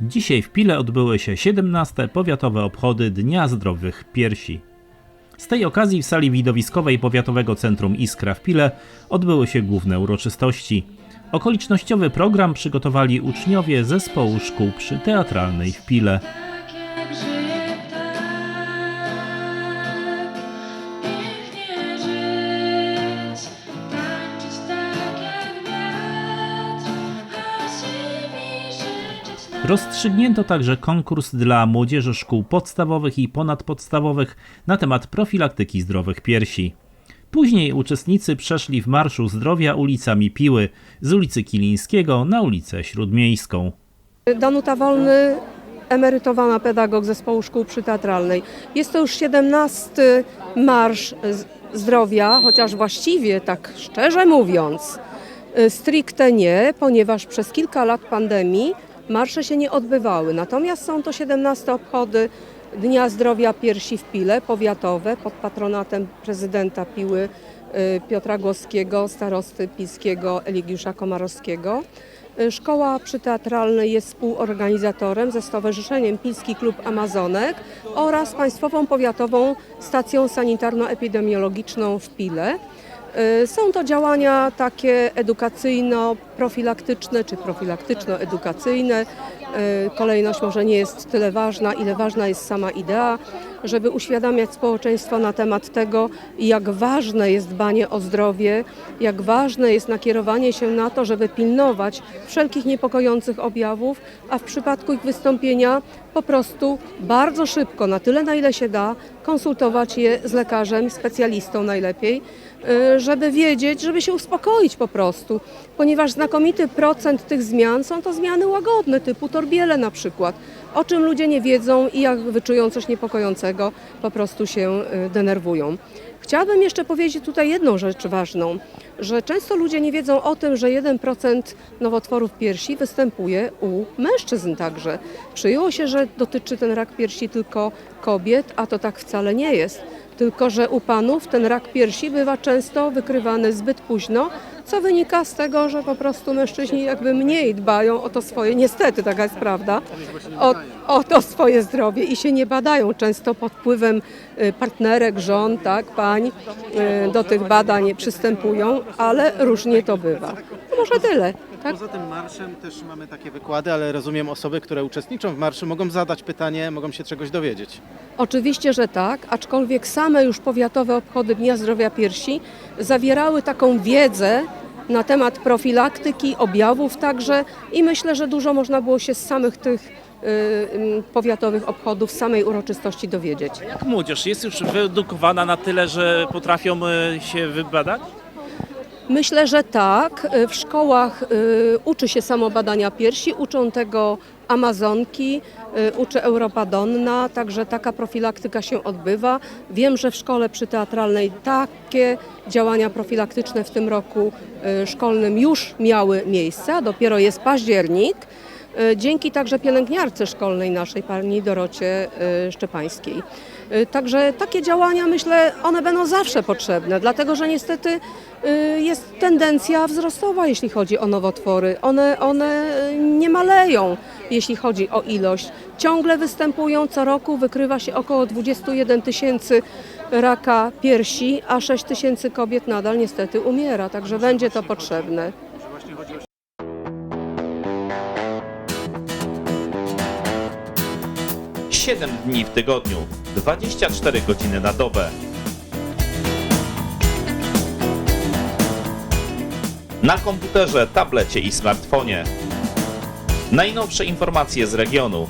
Dzisiaj w Pile odbyły się 17. powiatowe obchody Dnia Zdrowych Piersi. Z tej okazji w sali widowiskowej Powiatowego Centrum Iskra w Pile odbyły się główne uroczystości. Okolicznościowy program przygotowali uczniowie zespołu szkół przy teatralnej w Pile. Rozstrzygnięto także konkurs dla młodzieży szkół podstawowych i ponadpodstawowych na temat profilaktyki zdrowych piersi. Później uczestnicy przeszli w Marszu Zdrowia ulicami Piły z ulicy Kilińskiego na ulicę Śródmiejską. Danuta Wolny, emerytowana pedagog zespołu szkół przyteatralnej. Jest to już 17 marsz zdrowia, chociaż właściwie, tak szczerze mówiąc, y, stricte nie, ponieważ przez kilka lat pandemii marsze się nie odbywały. Natomiast są to 17 obchody Dnia Zdrowia Piersi w Pile, powiatowe, pod patronatem prezydenta Piły y, Piotra Głoskiego, starosty piskiego Eligiusza Komarowskiego. Y, Szkoła przyteatralnej jest współorganizatorem ze Stowarzyszeniem Pilski Klub Amazonek oraz Państwową Powiatową Stacją Sanitarno-Epidemiologiczną w Pile. Y, Są to działania takie edukacyjno-profilaktyczne czy profilaktyczno-edukacyjne. Y, Kolejność może nie jest tyle ważna, ile ważna jest sama idea, żeby uświadamiać społeczeństwo na temat tego, jak ważne jest dbanie o zdrowie, jak ważne jest nakierowanie się na to, żeby pilnować wszelkich niepokojących objawów, a w przypadku ich wystąpienia po prostu bardzo szybko, na tyle na ile się da, konsultować je z lekarzem, specjalistą najlepiej, y, żeby wiedzieć, żeby się uspokoić po prostu, ponieważ znakomity procent tych zmian są to zmiany łagodne, typu torbiele na przykład, o czym ludzie nie wiedzą i jak wyczują coś niepokojącego, po prostu się y, denerwują. Chciałabym jeszcze powiedzieć tutaj jedną rzecz ważną, że często ludzie nie wiedzą o tym, że 1% nowotworów piersi występuje u mężczyzn także. Przyjęło się, że dotyczy ten rak piersi tylko kobiet, a to tak wcale nie jest. Tylko, że u panów ten rak piersi bywa często wykrywany zbyt późno, co wynika z tego, że po prostu mężczyźni jakby mniej dbają o to swoje, niestety taka jest prawda, o, o to swoje zdrowie i się nie badają. Często pod wpływem y, partnerek, żon, tak, pań y, do tych badań przystępują, ale różnie to bywa. Może tyle. Tak? Poza tym marszem też mamy takie wykłady, ale rozumiem osoby, które uczestniczą w marszu mogą zadać pytanie, mogą się czegoś dowiedzieć. Oczywiście, że tak, aczkolwiek same już powiatowe obchody Dnia Zdrowia Piersi zawierały taką wiedzę na temat profilaktyki, objawów także i myślę, że dużo można było się z samych tych powiatowych obchodów, samej uroczystości dowiedzieć. Jak młodzież jest już wyedukowana na tyle, że potrafią e, się wybadać? Myślę, że tak. W szkołach y, uczy się samobadania piersi, uczą tego Amazonki, y, uczy Europadonna, także taka profilaktyka się odbywa. Wiem, że w szkole przyteatralnej takie działania profilaktyczne w tym roku y, szkolnym już miały miejsce, a dopiero jest październik. Y, Dzięki także pielęgniarce szkolnej naszej, pani Dorocie y, Szczepańskiej. Y, Także takie działania, myślę, one będą zawsze potrzebne, dlatego że niestety jest tendencja wzrostowa, jeśli chodzi o nowotwory. One, one nie maleją, jeśli chodzi o ilość. Ciągle występują, co roku wykrywa się około 21 tysięcy raka piersi, a 6 tysięcy kobiet nadal niestety umiera, także będzie to potrzebne. Siedem dni w tygodniu, 24 godziny na dobę. Na komputerze, tablecie i smartfonie. Najnowsze informacje z regionu.